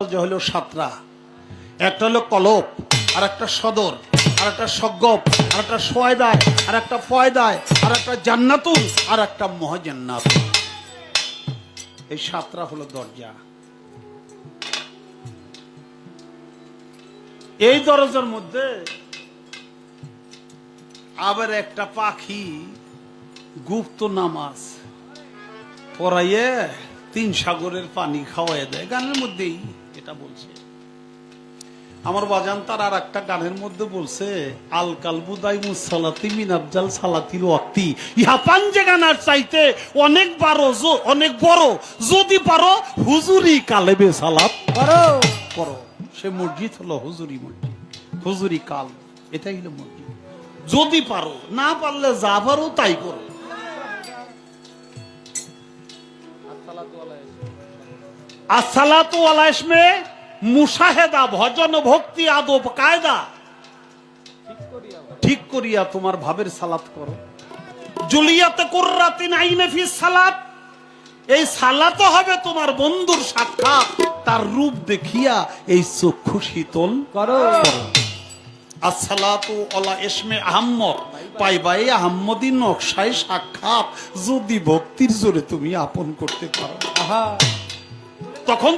হলো সাতরা। একটা হলো কলপ আর একটা সদর আর একটা সজ্ঞপ আর একটা সোয়দায় আর একটা ফয়দায় আর একটা জান্নাতুল আর একটা মহাজান্নাত। এই সাতরা হলো দরজা। এই দরজার মধ্যে আবার একটা পাখি গুপ্ত নামাজ পড়াইয়ে তিন সাগরের পানি খাওয়াই দেয়। গানের মধ্যেই এটা বলছে। আমার বাজান তার আর একটা গানের মধ্যে বলছে আল কালবুদাই মুসালাতি মিনাবজাল সালাতিল ওয়াক্তি। ইহা পাঞ্জে গানার চাইতে অনেক বারো অনেক বড়। যদি পারো হুজুরি কালেবে সালাত করো করো। সে মসজিদ হলো হুজুরি মসজিদ হুজুরি কাল। এটাই হলো মসজিদ। যদি পারো না পারলে যা পারো তাই করো। আসসালাতু ইসমে ভজন ভক্তি আদব কায়দা। ঠিক করিয়া তোমার ভাবের সালাত করো। জুলিয়াতে কুররাতিন আইনে ফি সালাত। এই সালাত হবে তোমার বন্ধুর সাক্ষাৎ। তার রূপ দেখিয়া এই চক্ষু শীতল করো। আসসালাতু আলা ইসমে আহম্মদ। পাইবাই আহম্মদী নকশায় সাক্ষাৎ। যদি ভক্তির জোরে তুমি আপন করতে পারো। আহা। তখন